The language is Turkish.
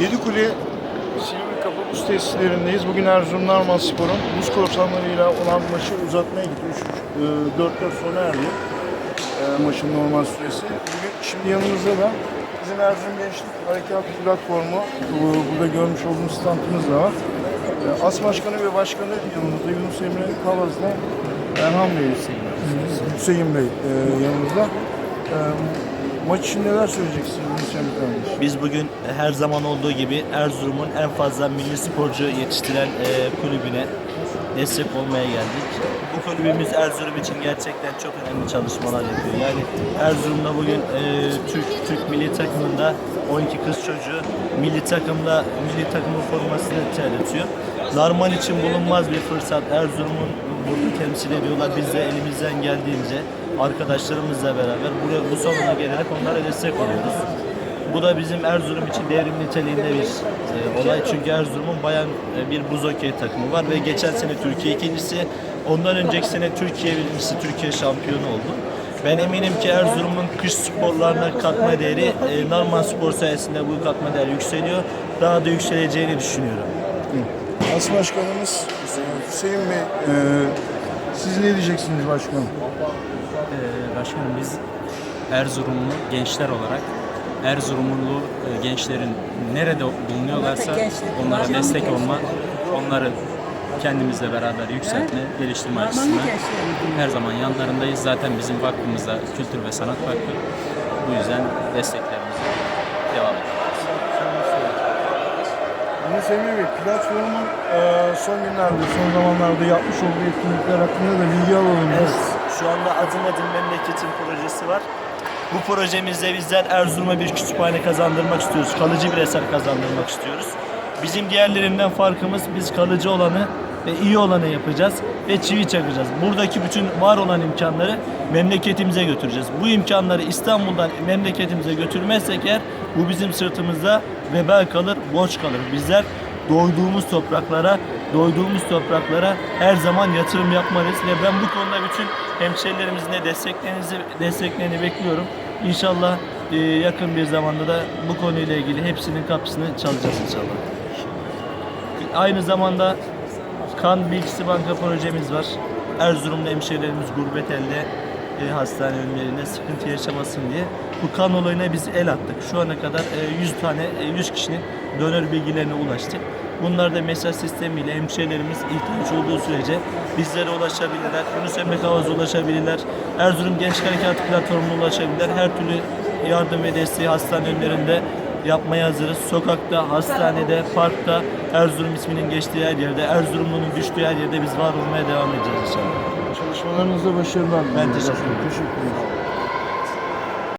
Yedikule Silivri Kapı Buz Tesislerindeyiz. Bugün Erzurum Narman Spor'un buz korsanlarıyla olan maçı uzatmaya gitti. 4-4 sona erdi e, maçın normal süresi. Bugün, şimdi yanımızda da bizim Erzurum Gençlik Harekat Platformu, bu, burada görmüş olduğunuz standımız da var. E, As Başkanı ve Başkanı yanımızda Yunus Emre Kavaz'la Erhan Bey, Hüseyin Bey e, yanımızda. E, maç için neler söyleyeceksiniz Yunus Emre kardeş? Biz bugün her zaman olduğu gibi Erzurum'un en fazla milli sporcu yetiştiren e, kulübüne destek olmaya geldik. Bu kulübümüz Erzurum için gerçekten çok önemli çalışmalar yapıyor. Yani Erzurum'da bugün e, Türk Türk milli takımında 12 kız çocuğu milli takımda milli takımın formasını terletiyor. Narman için bulunmaz bir fırsat. Erzurum'un burada temsil ediyorlar. Biz de elimizden geldiğince arkadaşlarımızla beraber buraya bu salona gelerek onlara destek oluyoruz. Bu da bizim Erzurum için devrim niteliğinde bir e, olay. Çünkü Erzurum'un bayan e, bir buz hokey takımı var ve geçen sene Türkiye ikincisi, ondan önceki sene Türkiye birincisi, Türkiye şampiyonu oldu. Ben eminim ki Erzurum'un kış sporlarına katma değeri e, Narman Spor sayesinde bu katma değer yükseliyor. Daha da yükseleceğini düşünüyorum. As Başkanımız Hüseyin Bey, e, siz ne diyeceksiniz başkanım? Ee, Başkanım biz Erzurumlu gençler olarak Erzurumlu e, gençlerin nerede bulunuyorlarsa onlara destek olma, onları kendimizle beraber yükseltme, geliştirme açısından her zaman yanlarındayız. Zaten bizim vakfımızda Kültür ve Sanat Vakfı. Bu yüzden desteklerimizi devam ediyoruz. Yunus Emre Bey, platformun e, son günlerde, son zamanlarda yapmış olduğu etkinlikler hakkında da bilgi alalım. Evet, şu anda adım adım memleketin projesi var. Bu projemizde bizler Erzurum'a bir kütüphane kazandırmak istiyoruz. Kalıcı bir eser kazandırmak istiyoruz. Bizim diğerlerinden farkımız biz kalıcı olanı ve iyi olanı yapacağız ve çivi çakacağız. Buradaki bütün var olan imkanları memleketimize götüreceğiz. Bu imkanları İstanbul'dan memleketimize götürmezsek eğer bu bizim sırtımızda vebal kalır, borç kalır. Bizler doyduğumuz topraklara, doyduğumuz topraklara her zaman yatırım yapmalıyız ve ben bu konuda bütün hemşehrilerimizin de desteklerinizi desteklerini bekliyorum. İnşallah e, yakın bir zamanda da bu konuyla ilgili hepsinin kapısını çalacağız inşallah. Aynı zamanda Kan Bilgisi Banka projemiz var. Erzurum'da hemşehrilerimiz gurbet elde e, hastane önlerinde sıkıntı yaşamasın diye. Bu kan olayına biz el attık. Şu ana kadar e, 100 tane, e, 100 kişinin donör bilgilerine ulaştık. Bunlar da mesaj sistemiyle hemşehrilerimiz ihtiyaç olduğu sürece bizlere ulaşabilirler. Yunus Emre Kavaz'a ulaşabilirler. Erzurum Gençlik Harekatı platformuna ulaşabilirler. Her türlü yardım ve desteği hastane önlerinde yapmaya hazırız. Sokakta, hastanede, parkta, Erzurum isminin geçtiği her yerde, Erzurumlu'nun düştüğü her yerde biz var olmaya devam edeceğiz inşallah. Çalışmalarınızda başarılar. Ben teşekkür ederim. Teşekkür ederim.